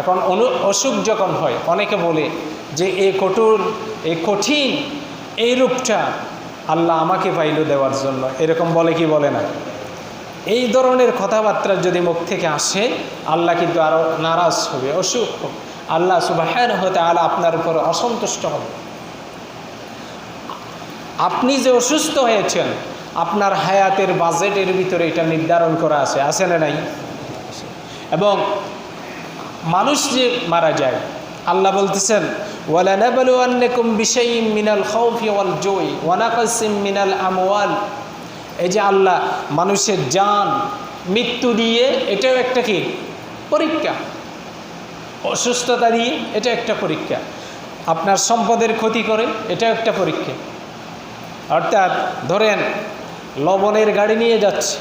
এখন অনু, অসুখ যখন হয়, অনেকে বলে যে এই কঠোর এই কঠিন এই রূপটা আল্লাহ আমাকে পাইল দেওয়ার জন্য। এরকম বলে কি বলে না? এই ধরনের কথাবার্তা যদি মুখ থেকে আসে, আল্লাহ কিন্তু আরও নারাজ হবে, অসুখ হবে। আল্লাহ সুবাহান হতে আল্লাহ আপনার উপর অসন্তুষ্ট হবে। আপনি যে অসুস্থ হয়েছেন, আপনার হায়াতের বাজেটের ভিতরে এটা নির্ধারণ করা আছে আছে না নাই? এবং মানুষ যে মারা যায়, আল্লাহ বলতেছেন ওয়াল এই যে আল্লাহ, মানুষের জান, মৃত্যু দিয়ে এটাও একটা কি? পরীক্ষা। অসুস্থতা দিয়ে এটা একটা পরীক্ষা। আপনার সম্পদের ক্ষতি করে, এটাও একটা পরীক্ষা। অর্থাৎ, ধরেন, লবণের গাড়ি নিয়ে যাচ্ছে।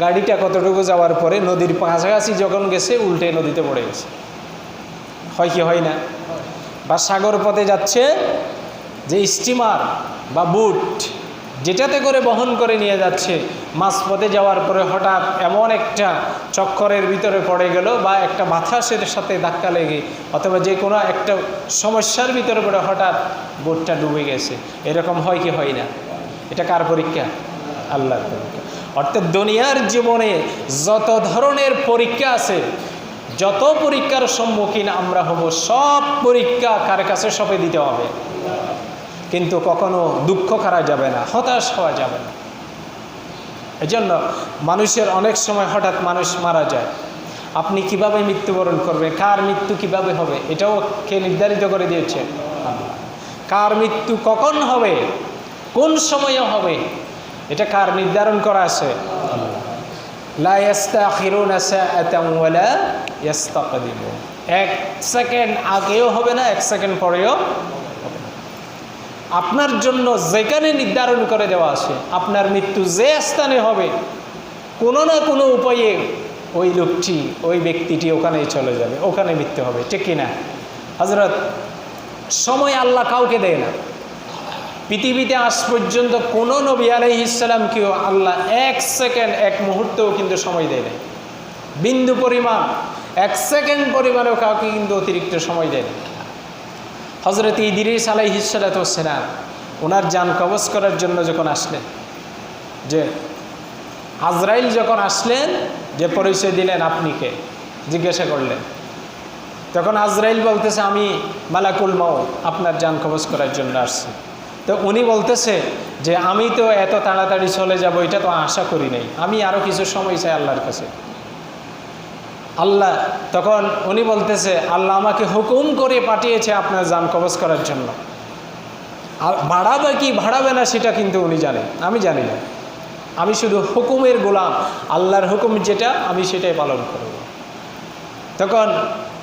গাড়িটা কতটুকু যাওয়ার পরে নদীর কাছাকাছি যখন গেছে, উল্টে নদীতে পড়ে গেছে। হয় কি, হয় না? বা সাগর পথে যাচ্ছে, যে স্টিমার বা বুট যেটাতে করে বহন করে নিয়ে যাচ্ছে মাঝপথে যাওয়ার পরে হঠাৎ এমন একটা চক্করের ভিতরে পড়ে গেল বা একটা বাতাসের সাথে ধাক্কা লেগে, অথবা যে কোনো একটা সমস্যার ভিতরে পড়ে হঠাৎ বোটটা ডুবে গেছে। এরকম হয় কি, হয় না? এটা কার পরীক্ষা? আল্লাহর পরীক্ষা। অর্থাৎ দুনিয়ার জীবনে যত ধরনের পরীক্ষা আছে, যত পরীক্ষার সম্মুখীন আমরা হব, সব পরীক্ষা কার কাছে সপে দিতে হবে? কিন্তু কখনো দুঃখ করা যাবে না, হতাশ হওয়া যাবে না। এজন্য মানুষের অনেক সময় হঠাৎ মানুষ মারা যায়। আপনি কীভাবে মৃত্যুবরণ করবেন কার মৃত্যু কীভাবে হবে? এটাও কে নির্ধারিত করে দিয়েছে। কার মৃত্যু কখন হবে? কোন সময়ে হবে? এটা কার নির্ধারণ করা আছে? এক সেকেন্ড আগেও হবে না, এক সেকেন্ড পরেও আপনার জন্য যেখানে নির্ধারণ করে দেওয়া আছে, আপনার মৃত্যু যে স্থানে হবে, কোনো না কোনো উপায়ে ওই লোকটি, ওই ব্যক্তিটি ওখানেই চলে যাবে, ওখানে মৃত্যু হবে, ঠিক কিনা? হজরত সময় আল্লাহ কাউকে দেয় না। পৃথিবীতে আজ পর্যন্ত কোনো নবী ইসলামকেও আল্লাহ এক সেকেন্ড, এক মুহূর্তেও কিন্তু সময় দেয় নাই। বিন্দু পরিমাণ, এক সেকেন্ড পরিমাণেও কাউকে কিন্তু অতিরিক্ত সময় দেয় হজরত ইদিরিস আলাই হিসালাতাম ওনার যান কবজ করার জন্য যখন আসলেন, যে আজরাইল যখন আসলেন, যে পরিচয় দিলেন আপনি কে? জিজ্ঞাসা করলেন। তখন আজরাইল বলতেছে, আমি মালাকুল মাও আপনার যান কবজ করার জন্য আসছি। তো উনি বলতেছে যে, আমি তো এত তাড়াতাড়ি চলে যাব, এটা তো আশা করি নাই। আমি আরও কিছু সময় চাই আল্লাহর কাছে। আল্লাহ তখন উনি বলতেছে, আল্লাহ আমাকে হুকুম করে পাঠিয়েছে আপনার যান কবজ করার জন্য। আর বাড়াবে কি, বাড়াবে না, সেটা কিন্তু উনি জানেন আমি জানি না। আমি শুধু হুকুমের গোলাম। আল্লাহর হুকুম যেটা, আমি সেটাই পালন করব। তখন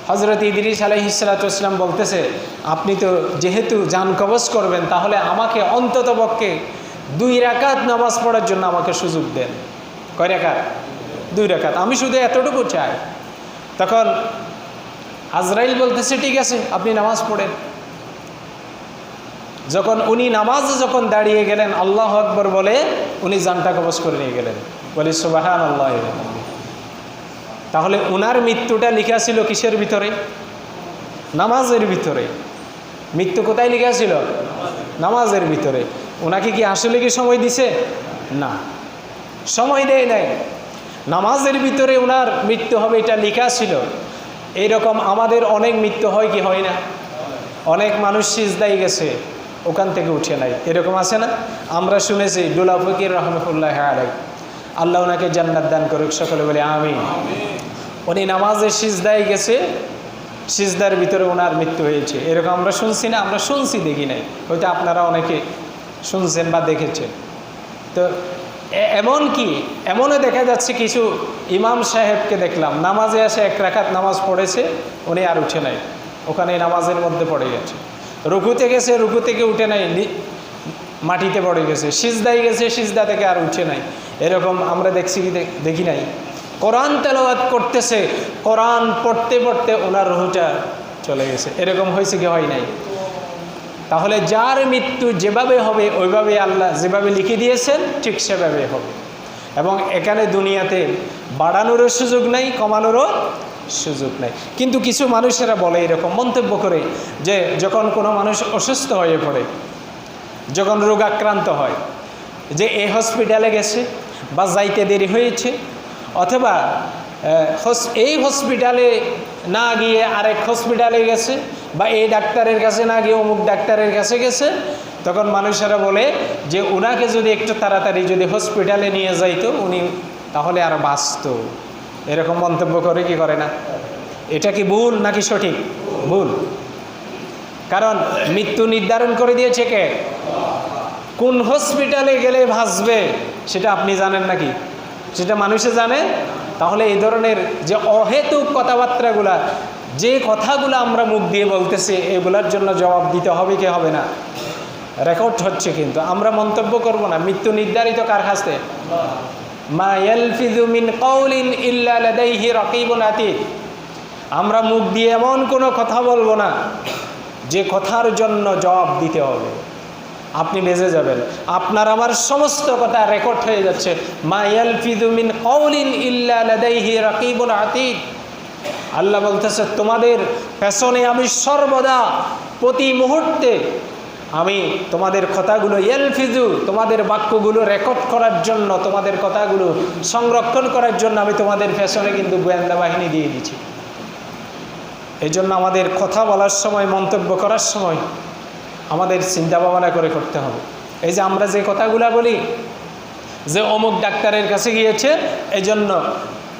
হজরত ইদিরিস আলহিসাল্লাম বলতেছে, আপনি তো যেহেতু যান কবজ করবেন, তাহলে আমাকে অন্তত পক্ষে দুই রাকাত নামাজ পড়ার জন্য আমাকে সুযোগ দেন। কয় রেখাত দুই রাকাত। আমি শুধু এতটুকু চাই। তখন আজরাইল বলতেছে, ঠিক আছে, আপনি নামাজ পড়েন। যখন উনি নামাজ যখন দাঁড়িয়ে গেলেন, আল্লাহ আকবর বলে উনি জানটা কবজ করে নিয়ে গেলেন। বলি সুবাহান আল্লাহ তাহলে উনার মৃত্যুটা লিখা ছিল কিসের ভিতরে? নামাজের ভিতরে। মৃত্যু কোথায় লিখা ছিল নামাজের ভিতরে। ওনাকে কি আসলে কি সময় দিছে? না। সময় দেয় নাই। নামাজের ভিতরে ওনার মৃত্যু হবে, এটা লেখা ছিল এইরকম আমাদের অনেক মৃত্যু হয় কি হয় না? অনেক মানুষ সিজদাই গেছে, ওখান থেকে উঠে নাই। এরকম আছে না? আমরা শুনেছি ডুলা ফকির রহমতুল্লাহ আলাই আল্লাহ ওনাকে জান্নাত দান করুক, সকলে বলে আমি উনি নামাজের সিজদায় গেছে, সিজদার ভিতরে ওনার মৃত্যু হয়েছে। এরকম আমরা শুনছি না, আমরা শুনছি, দেখি নাই। হয়তো আপনারা অনেকে শুনছেন বা দেখেছেন। তো এমন কি, এমনও দেখা যাচ্ছে কিছু ইমাম সাহেবকে দেখলাম, নামাজে আসে এক রাখাত নামাজ পড়েছে, উনি আর উঠে নাই। ওখানে নামাজের মধ্যে পড়ে গেছে। রুকুতে গেছে, রুকু থেকে উঠে নাই মাটিতে পড়ে গেছে। সিজদাই গেছে, সিজদা থেকে আর উঠে নাই। এরকম আমরা দেখছি কি দেখি নাই? কোরআন তেলাওয়াত করতেছে, কোরআন পড়তে পড়তে ওনার রুহুটা চলে গেছে। এরকম হয়েছে কি হয় নাই? তাহলে যার মৃত্যু যেভাবে হবে, ওইভাবে আল্লাহ যেভাবে লিখে দিয়েছেন, ঠিক সেভাবে হবে। এবং এখানে দুনিয়াতে বাড়ানোরও সুযোগ নাই, কমানোরও সুযোগ নেই। কিন্তু কিছু মানুষেরা বলে এরকম মন্তব্য করে যে, যখন কোনো মানুষ অসুস্থ হয়ে পড়ে, যখন রোগাক্রান্ত হয়, যে এই হসপিটালে গেছে বা যাইতে দেরি হয়েছে অথবা এই হসপিটালে না গিয়ে আরেক হসপিটালে গেছে বা এই ডাক্তারের কাছে না গিয়ে অমুক ডাক্তারের কাছে গেছে, তখন মানুষেরা বলে যে ওনাকে যদি একটু তাড়াতাড়ি যদি হসপিটালে নিয়ে যাইতো, উনি তাহলে আর বাঁচত। এরকম মন্তব্য করে কি করে না? এটা কি ভুল নাকি সঠিক? ভুল। কারণ মৃত্যু নির্ধারণ করে দিয়েছে কে? কোন হসপিটালে গেলে ভাসবে, সেটা আপনি জানেন নাকি? সেটা মানুষে জানে, তাহলে এই ধরনের যে অহেতুক কথাবার্তাগুলা, যে কথাগুলো আমরা মুখ দিয়ে বলতেছি, এগুলার জন্য জবাব দিতে হবে কি হবে না? রেকর্ড হচ্ছে কিন্তু। আমরা মন্তব্য করব না। মৃত্যু নির্ধারিত কার কাছে মা ইয়ালফিযু মিন ইল্লা লাদাইহি রাকিবুন আতীদ আমরা মুখ দিয়ে এমন কোনো কথা বলব না, যে কথার জন্য জবাব দিতে হবে। আপনি বেজে যাবেন। আপনার আমার সমস্ত কথা রেকর্ড হয়ে যাচ্ছে। মা আতীদ আল্লাহ বলতেছে, তোমাদের পেছনে আমি সর্বদা প্রতি মুহূর্তে আমি তোমাদের কথাগুলো এলফিজু তোমাদের বাক্যগুলো রেকর্ড করার জন্য, তোমাদের কথাগুলো সংরক্ষণ করার জন্য আমি তোমাদের পেছনে কিন্তু গোয়েন্দা বাহিনী দিয়ে দিচ্ছি এই জন্য আমাদের কথা বলার সময়, মন্তব্য করার সময় আমাদের চিন্তা ভাবনা করে করতে হবে। এই যে আমরা যে কথাগুলা বলি, যে অমুক ডাক্তারের কাছে গিয়েছে এই জন্য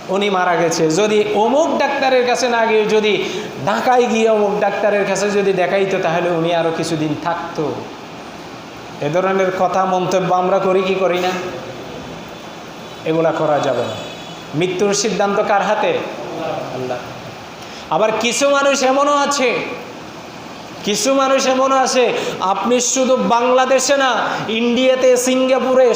উনি মারা গেছে। যদি অমুক ডাক্তারের কাছে না গিয়ে যদি ঢাকায় গিয়ে অমুক ডাক্তারের কাছে যদি দেখাইতো, তাহলে উনি আরও কিছুদিন থাকতো। এ ধরনের কথা মন্তব্য আমরা করি কি করি না? এগুলা করা যাবে না। মৃত্যুর সিদ্ধান্ত কার হাতে? আল্লাহ। আবার কিছু মানুষ এমনও আছে কিছু মানুষ এমন আছে, আপনি শুধু বাংলাদেশে না, ইন্ডিয়াতে, সিঙ্গাপুরে,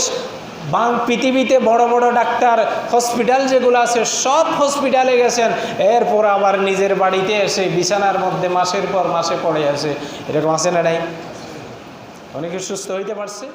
বাং পৃথিবীতে বড় বড় ডাক্তার, হসপিটাল যেগুলো আছে, সব হসপিটালে গেছেন। এরপর আবার নিজের বাড়িতে এসে বিছানার মধ্যে মাসের পর মাসে পড়ে আছে। এরকম আছে না নাই? অনেকে সুস্থ হইতে পারছে?